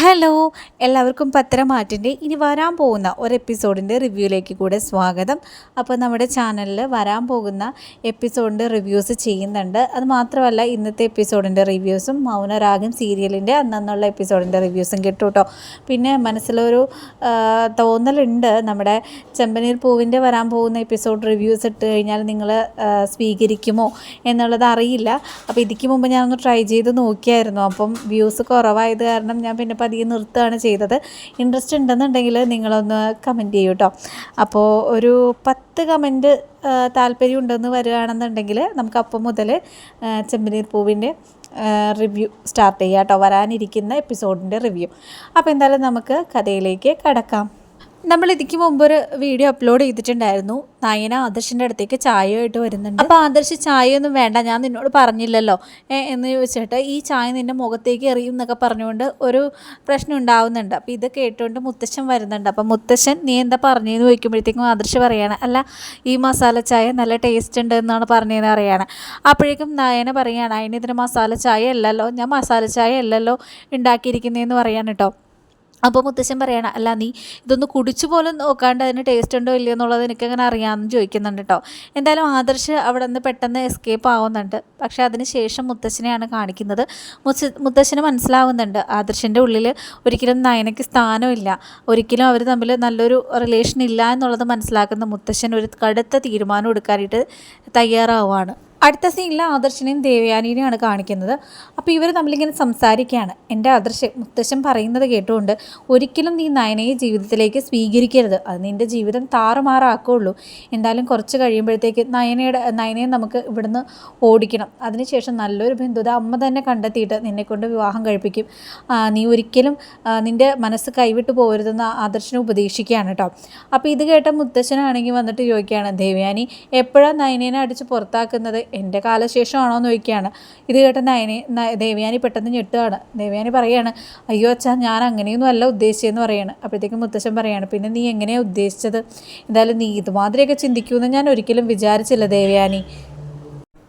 Hello എല്ലാവർക്കും പത്രമാറ്റിന്റെ ഇനി വരാൻ പോകുന്ന ഒരു എപ്പിസോഡിന്റെ റിവ്യൂയിലേക്ക് കൂടെ സ്വാഗതം. അപ്പോൾ നമ്മുടെ ചാനലിൽ വരാൻ പോകുന്ന എപ്പിസോഡിന്റെ റിവ്യൂസ് ചെയ്യുന്നുണ്ട്. അത് മാത്രമല്ല ഇന്നത്തെ എപ്പിസോഡിന്റെ റിവ്യൂസും മൗനരാഗം സീരിയലിന്റെ അന്നുള്ള എപ്പിസോഡിന്റെ റിവ്യൂസും കിട്ടും കേട്ടോ. പിന്നെ മനസ്സിലൊരു തോന്നലുണ്ട്. നമ്മുടെ ചെമ്പനീർ പൂവിന്റെ വരാൻ പോകുന്ന എപ്പിസോഡ് റിവ്യൂസ് ഇട്ട് കഴിഞ്ഞാൽ നിങ്ങൾ സ്വീകരിക്കുമോ എന്നുള്ളത് അറിയില്ല. അപ്പോൾ ഇതിക്ക് മുമ്പ് ഞാനൊന്ന് ട്രൈ ചെയ്ത് നോക്കിയായിരുന്നു. അപ്പം വ്യൂസ് കുറവായത് കാരണം ഞാൻ പിന്നെ പതിയെ നിർത്തുകയാണ് ചെയ്തത്. ഇൻട്രസ്റ്റ് ഉണ്ടെന്നുണ്ടെങ്കിൽ നിങ്ങളൊന്ന് കമന്റ് ചെയ്യൂ കേട്ടോ അപ്പോൾ ഒരു പത്ത് കമന്റ് താല്പര്യം ഉണ്ടെന്ന് വരികയാണെന്നുണ്ടെങ്കിൽ നമുക്ക് അപ്പം മുതൽ ചെമ്പനീർ പൂവിന്റെ റിവ്യൂ സ്റ്റാർട്ട് ചെയ്യാം കേട്ടോ വരാനിരിക്കുന്ന എപ്പിസോഡിന്റെ റിവ്യൂ അപ്പോൾ എന്തായാലും നമുക്ക് കഥയിലേക്ക് കടക്കാം. നമ്മൾ ഇതിക്ക് മുമ്പ് ഒരു വീഡിയോ അപ്ലോഡ് ചെയ്തിട്ടുണ്ടായിരുന്നു. നയന ആദർശിന്റെ അടുത്തേക്ക് ചായയായിട്ട് വരുന്നുണ്ട്. അപ്പോൾ ആദർശ് ചായയൊന്നും വേണ്ട ഞാൻ നിന്നോട് പറഞ്ഞില്ലല്ലോ. എന്ന് ചോദിച്ചിട്ട് ഈ ചായ നിന്റെ മുഖത്തേക്ക് എറിയും എന്നൊക്കെ പറഞ്ഞുകൊണ്ട് ഒരു പ്രശ്നം ഉണ്ടാവുന്നുണ്ട്. അപ്പോൾ ഇത് കേട്ടുകൊണ്ട് മുത്തശ്ശൻ വരുന്നുണ്ട്. അപ്പോൾ മുത്തശ്ശൻ നീ എന്താ പറഞ്ഞതെന്ന് ചോദിക്കുമ്പോഴത്തേക്കും ആദർശ് പറയാണ് അല്ല ഈ മസാല ചായ നല്ല ടേസ്റ്റ് ഉണ്ട് എന്നാണ് പറഞ്ഞതെന്ന് അറിയാണ് അപ്പോഴേക്കും നയന പറയാണ് അതിന് ഇതിന് മസാല ചായ അല്ലല്ലോ ഞാൻ മസാല ചായ അല്ലല്ലോ ഉണ്ടാക്കിയിരിക്കുന്നതെന്ന് പറയാൻ കേട്ടോ അപ്പോൾ മുത്തശ്ശൻ പറയണം അല്ല നീ ഇതൊന്ന് കുടിച്ചു പോലും നോക്കാണ്ട് അതിന് ടേസ്റ്റ് ഉണ്ടോ ഇല്ലയോ എന്നുള്ളത് എനിക്കങ്ങനെ അറിയാമെന്ന് ചോദിക്കുന്നുണ്ട് കേട്ടോ എന്തായാലും ആദർശ് അവിടെ നിന്ന് പെട്ടെന്ന് എസ്കേപ്പ് ആവുന്നുണ്ട്. പക്ഷേ അതിന് ശേഷം മുത്തശ്ശനെയാണ് കാണിക്കുന്നത്. മുത്ത മുത്തശ്ശന് മനസ്സിലാവുന്നുണ്ട് ആദർശിന്റെ ഉള്ളിൽ ഒരിക്കലും നയനയ്ക്ക് സ്ഥാനമില്ല ഒരിക്കലും അവർ തമ്മിൽ നല്ലൊരു റിലേഷൻ ഇല്ല എന്നുള്ളത് മനസ്സിലാക്കുന്ന മുത്തശ്ശൻ ഒരു കടുത്ത തീരുമാനം എടുക്കാനായിട്ട് തയ്യാറാവുകയാണ് അടുത്ത സീനിൽ ആദർശനെയും ദേവയാനിനെയാണ് കാണിക്കുന്നത്. അപ്പോൾ ഇവർ തമ്മിലിങ്ങനെ സംസാരിക്കുകയാണ്. എന്റെ ആദർശ് മുത്തശ്ശൻ പറയുന്നത് കേട്ടുകൊണ്ട് ഒരിക്കലും നീ നയനയെ ജീവിതത്തിലേക്ക് സ്വീകരിക്കരുത്. അത് നിന്റെ ജീവിതം താറുമാറാക്കുള്ളൂ. എന്തായാലും കുറച്ച് കഴിയുമ്പോഴത്തേക്ക് നയനയുടെ നയനയെ നമുക്ക് ഇവിടുന്ന് ഓടിക്കണം. അതിനുശേഷം നല്ലൊരു ബന്ധുത അമ്മ തന്നെ കണ്ടെത്തിയിട്ട് നിന്നെക്കൊണ്ട് വിവാഹം കഴിപ്പിക്കും. നീ ഒരിക്കലും നിന്റെ മനസ്സ് കൈവിട്ട് പോകരുതെന്ന് ആദർശനെ ഉപദേശിക്കുകയാണ് കേട്ടോ. അപ്പോൾ ഇത് കേട്ട മുത്തശ്ശനാണെങ്കിൽ വന്നിട്ട് ചോദിക്കുകയാണ് ദേവയാനി എപ്പോഴാണ് നയനേനെ അടിച്ച് പുറത്താക്കുന്നത്? എന്റെ കാലശേഷമാണോ എന്ന് ചോദിക്കുകയാണ്. ഇത് കേട്ട നയനെ ദേവ്യാനി പെട്ടെന്ന് ഞെട്ടുകയാണ്. ദേവയാനി പറയാണ് അയ്യോ അച്ഛാ ഞാൻ അങ്ങനെയൊന്നും അല്ല ഉദ്ദേശിച്ചതെന്ന് പറയാണ്. അപ്പോഴത്തേക്കും മുത്തശ്ശൻ പറയാണ് പിന്നെ നീ എങ്ങനെയാണ് ഉദ്ദേശിച്ചത്? എന്തായാലും നീ ഇതുമാതിരിയൊക്കെ ചിന്തിക്കുമെന്ന് ഞാൻ ഒരിക്കലും വിചാരിച്ചില്ല ദേവയാനി.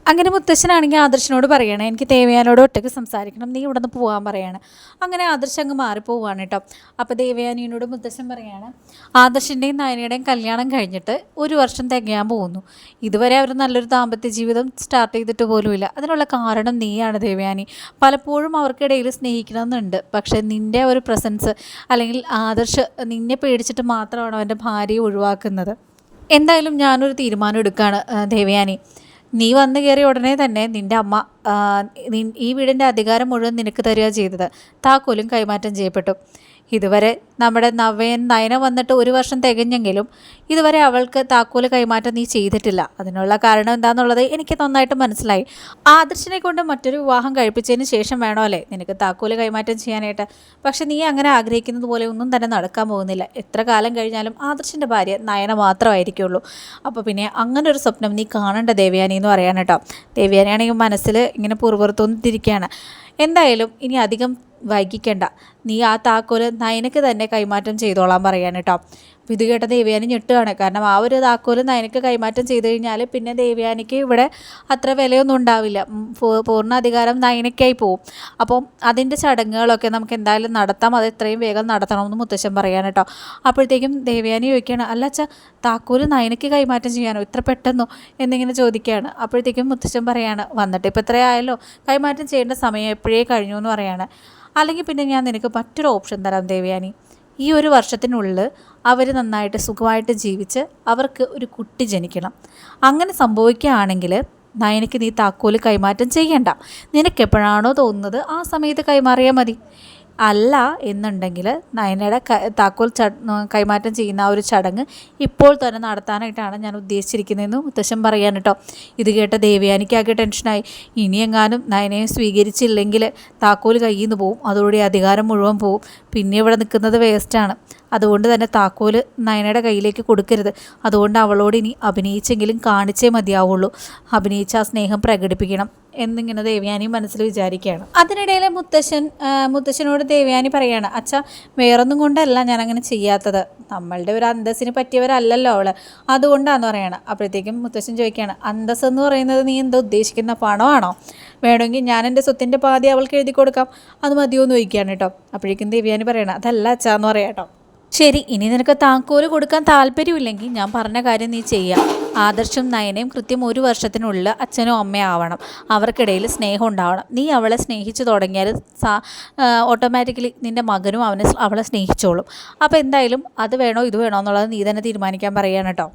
അങ്ങനെ മുത്തശ്ശനാണെങ്കിൽ ആദർശനോട് പറയണം എനിക്ക് ദേവയാനോട് ഒറ്റയ്ക്ക് സംസാരിക്കണം നീ ഇവിടെ നിന്ന് പോകാൻ പറയാണ്. അങ്ങനെ ആദർശ് അങ്ങ് മാറിപ്പോവാണ് കേട്ടോ. അപ്പോൾ ദേവയാനിയോട് മുത്തശ്ശൻ പറയുകയാണ് ആദർശിന്റെയും നയനയുടെയും കല്യാണം കഴിഞ്ഞിട്ട് ഒരു വർഷം തികയാൻ പോകുന്നു. ഇതുവരെ അവർ നല്ലൊരു ദാമ്പത്യ ജീവിതം സ്റ്റാർട്ട് ചെയ്തിട്ട് പോലുമില്ല. അതിനുള്ള കാരണം നീയാണ് ദേവയാനി. പലപ്പോഴും അവർക്കിടയിൽ സ്നേഹിക്കണമെന്നുണ്ട്. പക്ഷേ നിന്റെ ഒരു പ്രസൻസ് അല്ലെങ്കിൽ ആദർശ് നിന്നെ പേടിച്ചിട്ട് മാത്രമാണ് അവന്റെ ഭാര്യയെ ഒഴിവാക്കുന്നത്. എന്തായാലും ഞാനൊരു തീരുമാനം എടുക്കുകയാണ് ദേവയാനി. നീ വന്നു കയറിയ ഉടനെ തന്നെ നിന്റെ അമ്മ ഈ വീടിന്റെ അധികാരം മുഴുവൻ നിനക്ക് തരിക ചെയ്തത്. താക്കോലും കൈമാറ്റം ചെയ്യപ്പെട്ടു. ഇതുവരെ നമ്മുടെ നവയൻ നയന വന്നിട്ട് ഒരു വർഷം തികഞ്ഞെങ്കിലും ഇതുവരെ അവൾക്ക് താക്കോൽ കൈമാറ്റം നീ ചെയ്തിട്ടില്ല. അതിനുള്ള കാരണം എന്താണെന്നുള്ളത് എനിക്ക് നന്നായിട്ട് മനസ്സിലായി. ആദർശിനെ കൊണ്ട് മറ്റൊരു വിവാഹം കഴിപ്പിച്ചതിന് ശേഷം വേണോ അല്ലേ? നിനക്ക് താക്കോൽ കൈമാറ്റം ചെയ്യാനായിട്ട്. പക്ഷെ നീ അങ്ങനെ ആഗ്രഹിക്കുന്നത് പോലെ ഒന്നും തന്നെ നടക്കാൻ പോകുന്നില്ല. എത്ര കാലം കഴിഞ്ഞാലും ആദർശിന്റെ ഭാര്യ നയന മാത്രമായിരിക്കുള്ളൂ. അപ്പോൾ പിന്നെ അങ്ങനെ ഒരു സ്വപ്നം നീ കാണേണ്ട ദേവയാനി എന്ന് പറയാൻ കേട്ടോ. ദേവയാനിയാണെങ്കിൽ മനസ്സിൽ ഇങ്ങനെ പുറപുറത്തൊന്നിരിക്കുകയാണ്. എന്തായാലും ഇനി അധികം വൈകിക്കണ്ട. നീ ആ താക്കോൽ നയനക്ക് തന്നെ കൈമാറ്റം ചെയ്തോളാൻ പറയാൻ കേട്ടോ ഇത് കേട്ട ദേവയാനി ഞെട്ടുകയാണ്. കാരണം ആ ഒരു താക്കോൽ നയനക്ക് കൈമാറ്റം ചെയ്തു കഴിഞ്ഞാൽ പിന്നെ ദേവയാനിക്ക് ഇവിടെ അത്ര വിലയൊന്നും ഉണ്ടാവില്ല. പൂർണ അധികാരം നയനക്കായി പോവും. അപ്പം അതിന്റെ ചടങ്ങുകളൊക്കെ നമുക്ക് എന്തായാലും നടത്താം. അത് എത്രയും വേഗം നടത്തണമെന്ന് മുത്തശ്ശൻ പറയാൻ കേട്ടോ. അപ്പോഴത്തേക്കും ദേവയാനി ചോദിക്കുകയാണ് അല്ല അച്ഛാ താക്കോൽ നയനക്ക് കൈമാറ്റം ചെയ്യാനോ? ഇത്ര പെട്ടെന്നോ? എന്നിങ്ങനെ ചോദിക്കുകയാണ്. അപ്പോഴത്തേക്കും മുത്തശ്ശൻ പറയാണ് വന്നിട്ട് ഇപ്പോൾ ഇത്രയായല്ലോ കൈമാറ്റം ചെയ്യേണ്ട സമയം എപ്പോഴേ കഴിഞ്ഞു എന്ന് പറയാണ്. അല്ലെങ്കിൽ പിന്നെ ഞാൻ നിനക്ക് മറ്റൊരു ഓപ്ഷൻ തരാം ദേവയാനി. ഈ ഒരു വർഷത്തിനുള്ളിൽ അവർ നന്നായിട്ട് സുഖമായിട്ട് ജീവിച്ച് അവർക്ക് ഒരു കുട്ടി ജനിക്കണം. അങ്ങനെ സംഭവിക്കുകയാണെങ്കിൽ നയനയ്ക്ക് നീ താക്കോൽ കൈമാറ്റം ചെയ്യണ്ട. നിനക്കെപ്പോഴാണോ തോന്നുന്നത് ആ സമയത്ത് കൈമാറിയാൽ മതി. അല്ല എന്നുണ്ടെങ്കിൽ നയനയുടെ താക്കോൽ കൈമാറ്റം ചെയ്യുന്ന ആ ഒരു ചടങ്ങ് ഇപ്പോൾ തന്നെ നടത്താനായിട്ടാണ് ഞാൻ ഉദ്ദേശിച്ചിരിക്കുന്നതെന്ന് മുത്തശ്ശൻ പറയാൻ കേട്ടോ ഇത് കേട്ട ദേവയാനിക്കാകെ ടെൻഷനായി. ഇനിയെങ്ങാനും നയനയെ സ്വീകരിച്ചില്ലെങ്കിൽ താക്കോൽ കയ്യിൽ നിന്ന് പോവും. അതോടെ അധികാരം മുഴുവൻ പോവും. പിന്നെ ഇവിടെ നിൽക്കുന്നത് വേസ്റ്റാണ് അതുകൊണ്ട് തന്നെ താക്കോൽ നയനയുടെ കയ്യിലേക്ക് കൊടുക്കരുത്. അതുകൊണ്ട് അവളോട് ഇനി അഭിനയിച്ചെങ്കിലും കാണിച്ചേ മതിയാവുള്ളൂ. അഭിനയിച്ച ആ സ്നേഹം പ്രകടിപ്പിക്കണം എന്നിങ്ങനെ ദേവയാനി മനസ്സിൽ വിചാരിക്കുകയാണ്. അതിനിടയിൽ മുത്തശ്ശൻ മുത്തശ്ശനോട് ദേവയാനി പറയാണ് അച്ഛ വേറൊന്നും കൊണ്ടല്ല ഞാൻ അങ്ങനെ ചെയ്യാത്തത്. നമ്മളുടെ ഒരു അന്തസ്സിന് പറ്റിയവരല്ലല്ലോ അവൾ അതുകൊണ്ടാന്ന് പറയണം. അപ്പോഴത്തേക്കും മുത്തശ്ശൻ ചോദിക്കുകയാണ് അന്തസ് എന്ന് പറയുന്നത് നീ എന്താ ഉദ്ദേശിക്കുന്ന പണമാണോ? വേണമെങ്കിൽ ഞാൻ എന്റെ സ്വത്തിന്റെ പാതി അവൾക്ക് എഴുതി കൊടുക്കാം. അത് മതിയോ എന്ന് ചോദിക്കുകയാണ് കേട്ടോ. അപ്പോഴേക്കും ദേവയാനി പറയണം അതല്ല അച്ഛ എന്ന് പറയാം കേട്ടോ. ശരി ഇനി നിനക്ക് താക്കോൽ കൊടുക്കാൻ താല്പര്യമില്ലെങ്കിൽ ഞാൻ പറഞ്ഞ കാര്യം നീ ചെയ്യാം. ആദർശം നയനയും കൃത്യം ഒരു വർഷത്തിനുള്ളിൽ അച്ഛനും അമ്മയും ആവണം. അവർക്കിടയിൽ സ്നേഹം ഉണ്ടാവണം. നീ അവളെ സ്നേഹിച്ചു തുടങ്ങിയാൽ സാ ഓട്ടോമാറ്റിക്കലി നിന്റെ മകനും അവനെ അവളെ സ്നേഹിച്ചോളും. അപ്പോൾ എന്തായാലും അത് വേണോ ഇത് വേണോ എന്നുള്ളത് നീ തന്നെ തീരുമാനിക്കാൻ പറയുകയാണ് കേട്ടോ.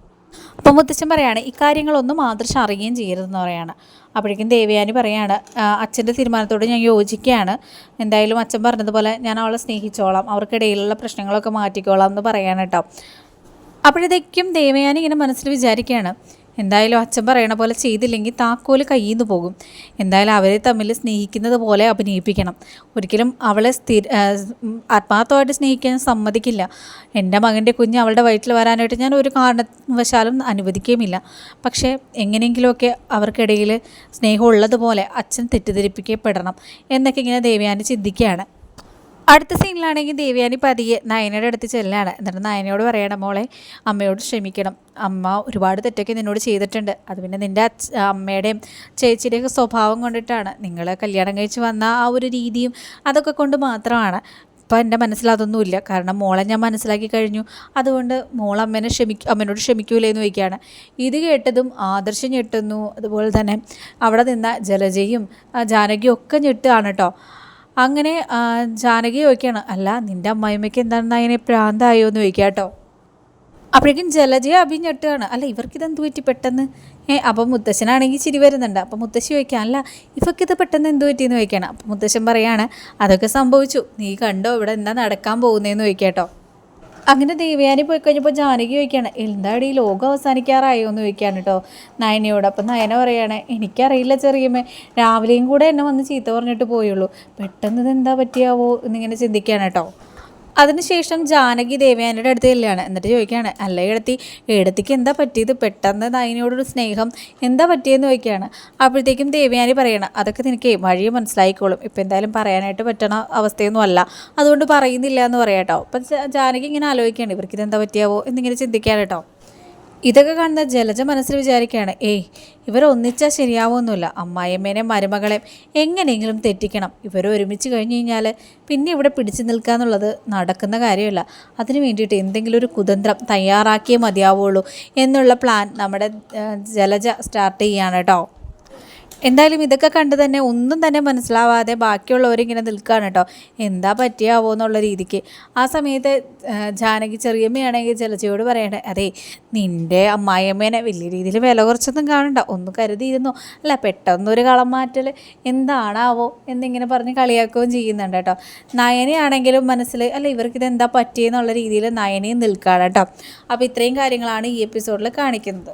അപ്പം മുത്തച്ഛൻ പറയാണ് ഇക്കാര്യങ്ങളൊന്നും ആദർശം അറിയുകയും ചെയ്യരുതെന്ന് പറയാണ്. അപ്പോഴേക്കും ദേവയാനി പറയാണ് അച്ഛന്റെ തീരുമാനത്തോട് ഞാൻ യോജിക്കുകയാണ്. എന്തായാലും അച്ഛൻ പറഞ്ഞതുപോലെ ഞാൻ അവളെ സ്നേഹിച്ചോളാം. അവർക്കിടയിലുള്ള പ്രശ്നങ്ങളൊക്കെ മാറ്റിക്കോളാം എന്ന് പറയാൻ കേട്ടോ. അപ്പോഴത്തേക്കും ദേവയാനി ഇങ്ങനെ മനസ്സിൽ വിചാരിക്കുകയാണ് എന്തായാലും അച്ഛൻ പറയണ പോലെ ചെയ്തില്ലെങ്കിൽ താക്കോൽ കയ്യിൽ നിന്ന് പോകും. എന്തായാലും അവരെ തമ്മിൽ സ്നേഹിക്കുന്നത് പോലെ അഭിനയിപ്പിക്കണം. ഒരിക്കലും അവളെ സ്ഥിര ആത്മാർത്ഥമായിട്ട് സ്നേഹിക്കാൻ സമ്മതിക്കില്ല. എന്റെ മകന്റെ കുഞ്ഞ് അവളുടെ വയറ്റിൽ വരാനായിട്ട് ഞാൻ ഒരു കാരണവശാലും അനുവദിക്കുകയുമില്ല. പക്ഷേ എങ്ങനെയെങ്കിലുമൊക്കെ അവർക്കിടയിൽ സ്നേഹമുള്ളതുപോലെ അച്ഛൻ തെറ്റിദ്ധരിപ്പിക്കപ്പെടണം എന്നൊക്കെ ഇങ്ങനെ ദേവയാനി ചിന്തിക്കുകയാണ്. അടുത്ത സീനിലാണെങ്കിൽ ദേവയാനി പതിയെ നയനയുടെ അടുത്ത് ചെല്ലാണ്. എന്നിട്ട് നയനയോട് പറയണം മോളെ അമ്മയോട് ക്ഷമിക്കണം. അമ്മ ഒരുപാട് തെറ്റൊക്കെ നിന്നോട് ചെയ്തിട്ടുണ്ട്. അത് പിന്നെ നിന്റെ അമ്മയുടെയും ചേച്ചിയുടെയൊക്കെ സ്വഭാവം കൊണ്ടിട്ടാണ്. നിങ്ങൾ കല്യാണം കഴിച്ച് വന്ന ആ ഒരു രീതിയും അതൊക്കെ കൊണ്ട് മാത്രമാണ്. ഇപ്പം എന്റെ മനസ്സിൽ അതൊന്നുമില്ല. കാരണം മോളെ ഞാൻ മനസ്സിലാക്കി കഴിഞ്ഞു. അതുകൊണ്ട് മോൾ അമ്മേനെ ക്ഷമിക്കും അമ്മനോട് ക്ഷമിക്കൂലേ എന്ന് ചോദിക്കുകയാണ്. ഇത് കേട്ടതും ആദർശം ഞെട്ടുന്നു. അതുപോലെ തന്നെ അവിടെ നിന്ന ജലജയും ജാനകിയും ഒക്കെ ഞെട്ടുകയാണ് കേട്ടോ. അങ്ങനെ ജാനകി ചോദിക്കുകയാണ് അല്ല നിന്റെ അമ്മായിമ്മയ്ക്ക് എന്താണ് അതിനെ പ്രാന്തായോ എന്ന് ചോദിക്കുക കേട്ടോ. അപ്പോഴേക്കും ജലജയെ അഭിഞ്ഞെട്ടുകയാണ് അല്ല ഇവർക്കിതെന്ത് പറ്റി പെട്ടെന്ന്? ഏ അപ്പം മുത്തശ്ശനാണെങ്കിൽ ചിരി വരുന്നുണ്ട്. അപ്പം മുത്തശ്ശി ചോദിക്കാം അല്ല ഇവക്കിത് പെട്ടെന്ന് എന്ത് പറ്റിയെന്ന്? ചോദിക്കണം അപ്പം മുത്തശ്ശൻ പറയാണ് അതൊക്കെ സംഭവിച്ചു. നീ കണ്ടോ ഇവിടെ എന്താ നടക്കാൻ പോകുന്നതെന്ന് ചോദിക്കാട്ടോ അങ്ങനെ ദേവയാനി പോയി കഴിഞ്ഞപ്പോൾ ജാനകി ചോദിക്കുകയാണ് എന്താടി ഈ ലോകം അവസാനിക്കാറായോ എന്ന് ചോദിക്കുകയാണ് കേട്ടോ. നയനയോട് അപ്പം നയന പറയുകയാണ് എനിക്കറിയില്ല ചെറിയമ്മേ രാവിലെയും കൂടെ എന്നെ വന്ന് ചീത്ത പറഞ്ഞിട്ട് പോയുള്ളൂ. പെട്ടെന്ന് ഇത് എന്താ പറ്റിയാവോ എന്നിങ്ങനെ ചിന്തിക്കുകയാണ് കേട്ടോ. അതിനുശേഷം ജാനകി ദേവയാനിയുടെ അടുത്ത് ചെല്ലുകയാണ്. എന്നിട്ട് ചോദിക്കുകയാണ് അല്ല എടത്തി എടത്തിക്ക് എന്താ പറ്റിയത്? പെട്ടെന്ന് നയനിയോടൊരു സ്നേഹം എന്താ പറ്റിയെന്ന് ചോദിക്കുകയാണ്. അപ്പോഴത്തേക്കും ദേവയാനി പറയണം അതൊക്കെ നിനക്ക് വഴി മനസ്സിലായിക്കോളും. ഇപ്പം എന്തായാലും പറയാനായിട്ട് പറ്റണ അവസ്ഥയൊന്നും അല്ല. അതുകൊണ്ട് പറയുന്നില്ല എന്ന് പറയാം കേട്ടോ അപ്പം ജാനകി ഇങ്ങനെ ആലോചിക്കുകയാണ് ഇവർക്ക് എന്താ പറ്റിയാവോ? എന്നിങ്ങനെ ചിന്തിക്കാൻ കേട്ടോ. ഇതൊക്കെ കാണുന്ന ജലജ മനസ്സിൽ വിചാരിക്കുകയാണ് ഏയ് ഇവരൊന്നിച്ചാൽ ശരിയാവുമൊന്നുമില്ല അമ്മായിയമ്മേനെ മരുമകളെ എങ്ങനെയെങ്കിലും തെറ്റിക്കണം. ഇവർ ഒരുമിച്ച് കഴിഞ്ഞ് കഴിഞ്ഞാൽ പിന്നെ ഇവിടെ പിടിച്ചു നിൽക്കുക എന്നുള്ളത് നടക്കുന്ന കാര്യമല്ല. അതിന് വേണ്ടിയിട്ട് എന്തെങ്കിലും ഒരു കുതന്ത്രം തയ്യാറാക്കിയേ മതിയാവുള്ളൂ എന്നുള്ള പ്ലാൻ നമ്മുടെ ജലജ സ്റ്റാർട്ട് ചെയ്യുകയാണ് കേട്ടോ. എന്തായാലും ഇതൊക്കെ കണ്ട് തന്നെ ഒന്നും തന്നെ മനസ്സിലാവാതെ ബാക്കിയുള്ളവരിങ്ങനെ നിൽക്കുകയാണ് കേട്ടോ. എന്താ പറ്റിയാവോ എന്നുള്ള രീതിക്ക്. ആ സമയത്ത് ജാനകി ചെറിയമ്മയാണെങ്കിൽ ജലജയോട് പറയണേ അതെ നിന്റെ അമ്മായിയമ്മേനെ വലിയ രീതിയിൽ വില കുറച്ചൊന്നും കാണണ്ട. ഒന്ന് കരുതിയിരുന്നു. അല്ല പെട്ടെന്നൊരു കളം മാറ്റൽ എന്താണാവോ എന്നിങ്ങനെ പറഞ്ഞ് കളിയാക്കുകയും ചെയ്യുന്നുണ്ട് കേട്ടോ. നയനയാണെങ്കിലും മനസ്സിൽ അല്ല ഇവർക്കിത് എന്താ പറ്റിയെന്നുള്ള രീതിയിൽ നയനയും നിൽക്കുകയാണ് കേട്ടോ. അപ്പോൾ ഇത്രയും കാര്യങ്ങളാണ് ഈ എപ്പിസോഡിൽ കാണിക്കുന്നത്.